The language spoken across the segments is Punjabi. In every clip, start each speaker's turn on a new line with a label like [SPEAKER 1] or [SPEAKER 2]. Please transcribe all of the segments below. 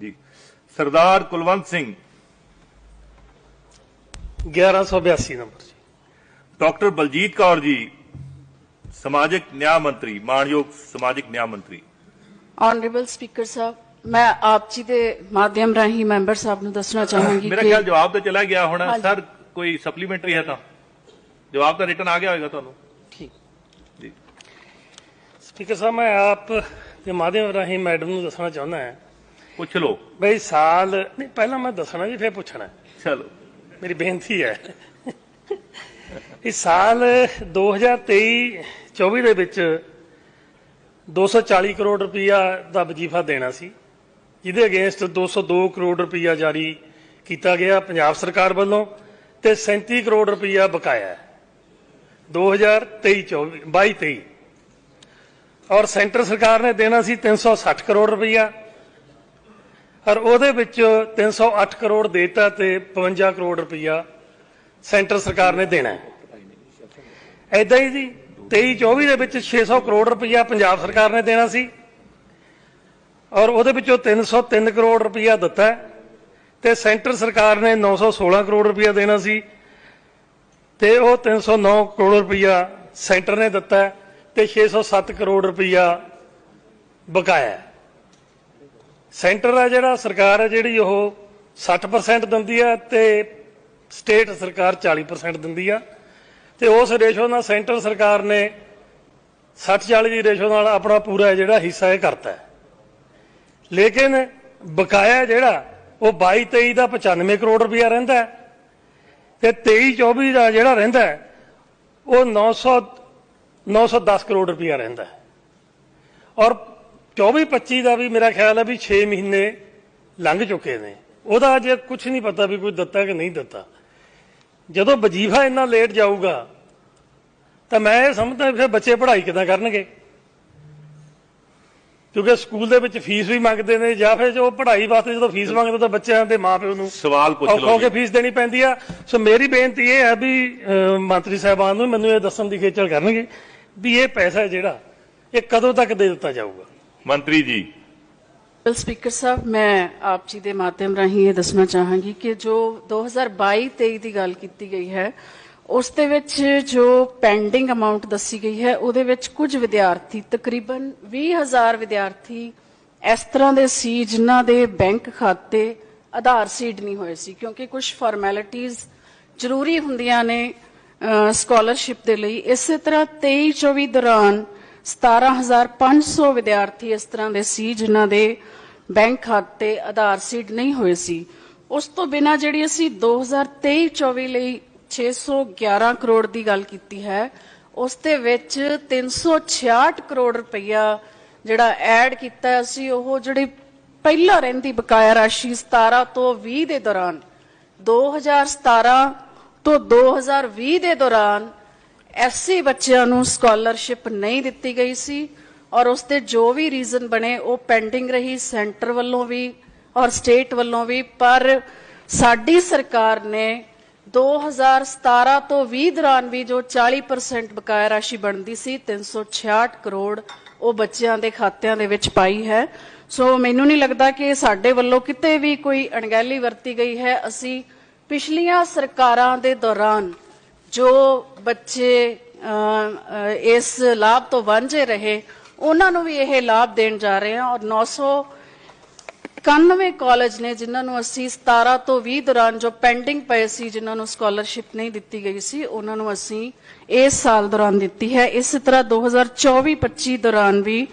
[SPEAKER 1] ਜੀ। ਸਰਦਾਰ ਕੁਲਵੰਤ ਸਿੰਘ।
[SPEAKER 2] 1182 ਨੰਬਰ ਜੀ।
[SPEAKER 1] ਡਾਕਟਰ ਬਲਜੀਤ ਕੌਰ ਜੀ ਸਮਾਜਿਕ ਨਿਆਂ ਮੰਤਰੀ ਮਾਨਯੋਗ ਸਮਾਜਿਕ ਨਿਆਂ ਮੰਤਰੀ।
[SPEAKER 3] ਆਨਰੇਬਲ ਸਪੀਕਰ ਸਾਹਿਬ ਮੈਂ ਆਪ ਜੀ ਦੇ ਮਾਧਿਅਮ ਰਾਹੀਂ ਮੈਂਬਰ ਸਾਹਿਬ ਨੂੰ ਦੱਸਣਾ ਚਾਹਾਂਗੀ
[SPEAKER 1] ਮੇਰਾ ਖਿਆਲ ਜਵਾਬ ਤਾਂ ਚਲਾ ਗਿਆ ਹੋਣਾ। ਸਰ ਕੋਈ ਸਪਲੀਮੈਂਟਰੀ ਹੈ ਤਾਂ? ਜਵਾਬ ਤਾਂ ਰਿਟਨ ਆ ਗਿਆ ਹੋਵੇਗਾ ਤੁਹਾਨੂੰ।
[SPEAKER 2] ਠੀਕ।
[SPEAKER 1] ਜੀ।
[SPEAKER 2] ਸਪੀਕਰ ਸਾਹਿਬ ਮੈਂ ਆਪ ਦੇ ਮਾਧਿਅਮ ਰਾਹੀਂ ਮੈਡਮ ਨੂੰ ਦੱਸਣਾ ਚਾਹੁੰਦਾ ਹਾਂ
[SPEAKER 1] ਪੁੱਛ ਲਓ।
[SPEAKER 2] ਬਈ ਸਾਲ ਨਹੀਂ ਪਹਿਲਾਂ ਮੈਂ ਦੱਸਣਾ ਜੀ ਫਿਰ ਪੁੱਛਣਾ।
[SPEAKER 1] ਚਲੋ।
[SPEAKER 2] ਮੇਰੀ ਬੇਨਤੀ ਹੈ। ਇਸ ਸਾਲ 2023 24 ਦੇ ਵਿੱਚ 240 ਕਰੋੜ ਰੁਪਇਆ ਦਾ ਵਜੀਫਾ ਦੇਣਾ ਸੀ ਜਿਹਦੇ ਅਗੇਂਸਟ 202 ਕਰੋੜ ਰੁਪਇਆ ਜਾਰੀ ਕੀਤਾ ਗਿਆ ਪੰਜਾਬ ਸਰਕਾਰ ਵੱਲੋਂ ਤੇ 37 ਕਰੋੜ ਰੁਪਇਆ ਬਕਾਇਆ ਹੈ। 2023 24 22 23 ਔਰ ਸੈਂਟਰ ਸਰਕਾਰ ਨੇ ਦੇਣਾ ਸੀ 360 ਕਰੋੜ ਰੁਪਇਆ ਔਰ ਉਹਦੇ ਵਿੱਚ 308 ਕਰੋੜ ਦੇਤਾ ਤੇ 52 ਕਰੋੜ ਰੁਪਇਆ ਸੈਂਟਰ ਸਰਕਾਰ ਨੇ ਦੇਣਾ ਹੈ। ਐਦਾਂ ਹੀ ਜੀ 23 24 ਦੇ ਵਿੱਚ 600 ਕਰੋੜ ਰੁਪਇਆ ਪੰਜਾਬ ਸਰਕਾਰ ਨੇ ਦੇਣਾ ਸੀ ਔਰ ਉਹਦੇ ਵਿੱਚੋਂ 303 ਕਰੋੜ ਰੁਪਇਆ ਦਿੱਤਾ ਤੇ ਸੈਂਟਰ ਸਰਕਾਰ ਨੇ 916 ਕਰੋੜ ਰੁਪਇਆ ਦੇਣਾ ਸੀ ਤੇ ਉਹ 309 ਕਰੋੜ ਰੁਪਇਆ ਸੈਂਟਰ ਨੇ ਦਿੱਤਾ ਹੈ ਤੇ 607 ਕਰੋੜ ਰੁਪਇਆ ਬਕਾਇਆ ਸੈਂਟਰ ਹੈ ਜਿਹੜਾ, ਸਰਕਾਰ ਹੈ ਜਿਹੜੀ ਉਹ 60% ਦਿੰਦੀ ਹੈ ਤੇ ਸਟੇਟ ਸਰਕਾਰ 40% ਦਿੰਦੀ ਆ। ਤੇ ਉਸ ਰੇਸ਼ੋ ਨਾਲ ਸੈਂਟਰ ਸਰਕਾਰ ਨੇ 60-40 ਦੀ ਰੇਸ਼ੋ ਨਾਲ ਆਪਣਾ ਪੂਰਾ ਜਿਹੜਾ ਹਿੱਸਾ ਇਹ ਕਰਤਾ ਹੈ। ਲੇਕਿਨ ਬਕਾਇਆ ਜਿਹੜਾ, ਉਹ 22-23 ਦਾ 95 ਕਰੋੜ ਰੁਪਇਆ ਰਹਿੰਦਾ ਹੈ ਤੇ 23-24 ਦਾ ਜਿਹੜਾ ਰਹਿੰਦਾ ਹੈ, ਉਹ 900 910 ਕਰੋੜ ਰੁਪਇਆ ਰਹਿੰਦਾ ਔਰ 24-25 ਦਾ ਵੀ ਮੇਰਾ ਖਿਆਲ ਹੈ ਵੀ 6 ਮਹੀਨੇ ਲੰਘ ਚੁੱਕੇ ਨੇ। ਉਹਦਾ ਅਜੇ ਕੁਝ ਨਹੀਂ ਪਤਾ ਵੀ ਕੋਈ ਦਿੱਤਾ ਕਿ ਨਹੀਂ ਦਿੱਤਾ। ਜਦੋਂ ਵਜੀਫਾ ਇੰਨਾ ਲੇਟ ਜਾਊਗਾ ਤਾਂ ਮੈਂ ਇਹ ਸਮਝਦਾ ਫਿਰ ਬੱਚੇ ਪੜ੍ਹਾਈ ਕਿਦਾਂ ਕਰਨਗੇ? ਕਿਉਂਕਿ ਸਕੂਲ ਦੇ ਵਿੱਚ ਫੀਸ ਵੀ ਮੰਗਦੇ ਨੇ ਜਾਂ ਫਿਰ ਜੋ ਪੜ੍ਹਾਈ ਵਾਸਤੇ ਜਦੋਂ ਫੀਸ ਮੰਗਦੇ ਤਾਂ ਬੱਚਿਆਂ ਦੇ ਮਾਪਿਓ ਨੂੰ
[SPEAKER 1] ਸਵਾਲ ਪੁੱਛ ਲਓ
[SPEAKER 2] ਕੇ
[SPEAKER 1] ਜੀ।
[SPEAKER 2] ਫੀਸ ਦੇਣੀ ਪੈਂਦੀ ਆ। ਸੋ ਮੇਰੀ ਬੇਨਤੀ ਇਹ ਹੈ ਵੀ ਮੰਤਰੀ ਸਾਹਿਬਾਨ ਨੂੰ ਮੈਨੂੰ ਇਹ ਦੱਸਣ ਦੀ ਖੇਚਲ ਕਰਨਗੇ ਵੀ ਇਹ ਪੈਸਾ ਜਿਹੜਾ ਇਹ ਕਦੋਂ ਤੱਕ ਦੇ ਦਿੱਤਾ ਜਾਊਗਾ?
[SPEAKER 1] ਮੰਤਰੀ ਜੀ।
[SPEAKER 3] ਸਪੀਕਰ ਸਾਹਿਬ, ਮੈਂ ਆਪ ਜੀ ਦੇ ਮਾਧਿਅਮ ਰਾਹੀਂ ਇਹ ਦੱਸਣਾ ਚਾਹਾਂਗੀ ਕਿ ਜੋ 2022-23 ਦੀ ਗੱਲ ਕੀਤੀ ਗਈ ਹੈ, ਉਸ ਦੇ ਵਿੱਚ ਜੋ ਪੈਂਡਿੰਗ ਅਮਾਉਂਟ ਦੱਸੀ ਗਈ ਹੈ, ਉਹਦੇ ਵਿੱਚ ਕੁਝ ਵਿਦਿਆਰਥੀ, ਤਕਰੀਬਨ 20000 ਵਿਦਿਆਰਥੀ ਇਸ ਤਰ੍ਹਾਂ ਦੇ ਸੀ ਜਿਨ੍ਹਾਂ ਦੇ ਬੈਂਕ ਖਾਤੇ ਆਧਾਰ ਸੀਡ ਨਹੀਂ ਹੋਏ ਸੀ, ਕਿਉਂਕਿ ਕੁਝ ਫਾਰਮੈਲਿਟੀਆਂ ਜ਼ਰੂਰੀ ਹੁੰਦੀਆਂ ਨੇ ਸਕਾਲਰਸ਼ਿਪ ਦੇ ਲਈ। ਇਸੇ ਤਰ੍ਹਾਂ 23-24 ਦੌਰਾਨ 17500 ਵਿਦਿਆਰਥੀ ਇਸ ਤਰ੍ਹਾਂ ਦੇ ਸੀ ਜਿਨ੍ਹਾਂ ਦੇ ਬੈਂਕ ਖਾਤੇ ਆਧਾਰ ਸੀਡ ਨਹੀਂ ਹੋਏ ਸੀ। ਉਸ ਤੋਂ ਬਿਨਾ ਜਿਹੜੀ ਅਸੀਂ 2023-24 ਲਈ 611 ਕਰੋੜ ਦੀ ਗੱਲ ਕੀਤੀ ਹੈ, ਉਸ ਦੇ ਵਿੱਚ 366 ਕਰੋੜ ਰੁਪਈਆ ਜਿਹੜਾ ਐਡ ਕੀਤਾ ਸੀ ਉਹ ਜਿਹੜੀ ਪਹਿਲਾਂ ਰਹਿੰਦੀ ਬਕਾਇਆ ਰਾਸ਼ੀ 17 ਤੋਂ 20 ਦੇ ਦੌਰਾਨ 2017 ਤੋਂ 2020 ਦੇ ਦੌਰਾਨ ਐਸਸੀ ਬੱਚਿਆਂ ਨੂੰ ਸਕਾਲਰਸ਼ਿਪ ਨਹੀਂ ਦਿੱਤੀ ਗਈ ਸੀ ਔਰ ਉਸ ਦੇ ਜੋ ਵੀ ਰੀਜ਼ਨ ਬਣੇ, ਉਹ ਪੈਂਡਿੰਗ ਰਹੀ, ਸੈਂਟਰ ਵੱਲੋਂ ਵੀ ਔਰ ਸਟੇਟ ਵੱਲੋਂ ਵੀ। ਪਰ ਸਾਡੀ ਸਰਕਾਰ ਨੇ 2017 ਤੋਂ 20 ਦੌਰਾਨ ਵੀ ਜੋ 40% ਬਕਾਇਆ ਰਾਸ਼ੀ ਬਣਦੀ ਸੀ 366 ਕਰੋੜ ਉਹ ਬੱਚਿਆਂ ਦੇ ਖਾਤਿਆਂ ਦੇ ਵਿੱਚ ਪਾਈ ਹੈ। ਸੋ ਮੈਨੂੰ ਨਹੀਂ ਲੱਗਦਾ ਕਿ ਸਾਡੇ ਵੱਲੋਂ ਕਿਤੇ ਵੀ ਕੋਈ ਅਣਗਹਿਲੀ ਵਰਤੀ ਗਈ ਹੈ। ਅਸੀਂ ਪਿਛਲੀਆਂ ਸਰਕਾਰਾਂ ਦੇ ਦੌਰਾਨ ਜੋ ਬੱਚੇ ਇਸ ਲਾਭ ਤੋਂ ਵਾਂਝੇ ਰਹੇ, ਉਹਨਾਂ ਨੂੰ ਵੀ ਇਹ ਲਾਭ ਦੇਣ ਜਾ ਰਹੇ ਹਾਂ ਔਰ 991 ਕਾਲਜ ਨੇ ਜਿਨ੍ਹਾਂ ਨੂੰ ਅਸੀਂ 17 ਤੋਂ 20 ਦੌਰਾਨ ਜੋ ਪੈਂਡਿੰਗ ਪਏ ਸੀ, ਜਿਨ੍ਹਾਂ ਨੂੰ ਸਕਾਲਰਸ਼ਿਪ ਨਹੀਂ ਦਿੱਤੀ ਗਈ ਸੀ, ਉਹਨਾਂ ਨੂੰ ਅਸੀਂ ਇਸ ਸਾਲ ਦੌਰਾਨ ਦਿੱਤੀ ਹੈ। ਇਸੇ ਤਰ੍ਹਾਂ 2024-25 ਦੌਰਾਨ ਵੀ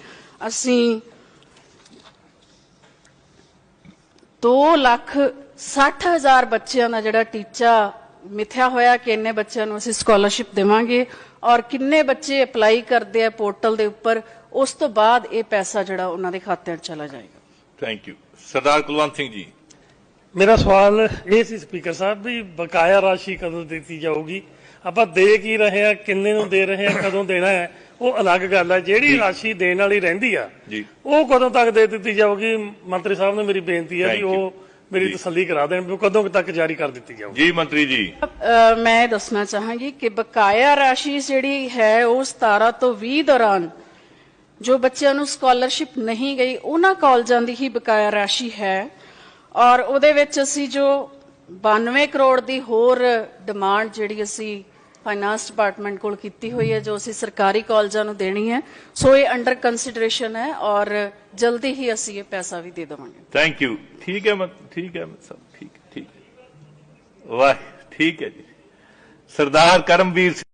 [SPEAKER 3] ਅਸੀਂ 2 ਲੱਖ 60 ਹਜ਼ਾਰ ਬੱਚਿਆਂ ਦਾ ਜਿਹੜਾ ਟੀਚਾ ਮਿਥਿਆ ਹੋਇਆ ਕਿ ਇੰਨੇ ਬੱਚਿਆਂ ਨੂੰ ਅਸੀਂ ਸਕਾਲਰਸ਼ਿਪ ਦੇਵਾਂਗੇ ਔਰ ਕਿੰਨੇ ਬੱਚੇ ਅਪਲਾਈ ਕਰਦੇ ਆ ਪੋਰਟਲ ਦੇ ਉੱਪਰ ਉਸ ਤੋਂ ਬਾਅਦ ਇਹ ਪੈਸਾ ਜਿਹੜਾ ਉਹਨਾਂ ਦੇ ਖਾਤਿਆਂ 'ਚ ਚਲਾ ਜਾਏਗਾ।
[SPEAKER 1] Thank you Sardar Kulwant Singh ji.
[SPEAKER 2] ਮੇਰਾ ਸਵਾਲ ਇਹ ਸੀ ਸਪੀਕਰ ਸਾਹਿਬ ਵੀ ਬਕਾਇਆ ਰਾਸ਼ੀ ਕਦੋਂ ਦਿੱਤੀ ਜਾਊਗੀ? ਆਪਾਂ ਦੇ ਕੀ ਰਹੇ ਆ ਕਿੰਨੇ ਨੂੰ ਦੇ ਰਹੇ ਆ ਕਦੋਂ ਦੇਣਾ ਹੈ ਉਹ ਅਲੱਗ ਗੱਲ ਹੈ। ਜਿਹੜੀ ਰਾਸ਼ੀ ਦੇਣ ਵਾਲੀ ਰਹਿੰਦੀ ਆ
[SPEAKER 1] ਜੀ।
[SPEAKER 2] ਉਹ ਕਦੋਂ ਤੱਕ ਦੇ ਦਿੱਤੀ ਜਾਊਗੀ? ਮੰਤਰੀ ਸਾਹਿਬ ਨੂੰ ਮੇਰੀ ਬੇਨਤੀ ਹੈ ਵੀ. ਉਹ ਮੇਰੀ। ਤਸੱਲੀ ਕਰਾ ਦੇਣ ਵੀ ਕਦੋਂ ਤੱਕ ਜਾਰੀ ਕਰ ਦਿੱਤੀ ਜਾਊਗੀ।
[SPEAKER 1] ਜੀ ਮੰਤਰੀ ਜੀ।
[SPEAKER 3] ਮੈਂ ਇਹ ਦੱਸਣਾ ਚਾਹਾਂਗੀ ਕਿ ਬਕਾਇਆ ਰਾਸ਼ੀ ਜਿਹੜੀ ਹੈ ਉਹ 17 ਤੋਂ 20 ਦੌਰਾਨ ਜੋ ਬੱਚਿਆਂ ਨੂੰ ਸਕਾਲਰਸ਼ਿਪ ਨਹੀਂ ਗਈ ਉਹਨਾਂ ਕਾਲਜਾਂ ਦੀ ਹੀ ਬਕਾਇਆ ਰਾਸ਼ੀ ਹੈ। ਔਰ ਉਹਦੇ ਵਿੱਚ ਅਸੀਂ ਜੋ 92 ਕਰੋੜ ਦੀ ਹੋਰ ਡਿਮਾਂਡ ਜਿਹੜੀ ਅਸੀਂ ਫਾਈਨਾਂਸ ਡਿਪਾਰਟਮੈਂਟ ਕੋਲ ਕੀਤੀ ਹੋਈ ਹੈ, ਜੋ ਅਸੀਂ ਸਰਕਾਰੀ ਕਾਲਜਾਂ ਨੂੰ ਦੇਣੀ ਹੈ। ਸੋ ਇਹ ਅੰਡਰ ਕੰਸੀਡਰੇਸ਼ਨ ਹੈ ਔਰ ਜਲਦੀ ਹੀ ਅਸੀਂ ਇਹ ਪੈਸਾ ਵੀ ਦੇ ਦੇਵਾਂਗੇ।
[SPEAKER 1] ਥੈਂਕ ਯੂ ਠੀਕ ਹੈ, ਮਤ ਠੀਕ ਹੈ ਸਭ ਠੀਕ ਠੀਕ ਹੈ। ਵਾਹ ਠੀਕ ਹੈ ਜੀ। ਸਰਦਾਰ ਕਰਮਵੀਰ ਸਿੰਘ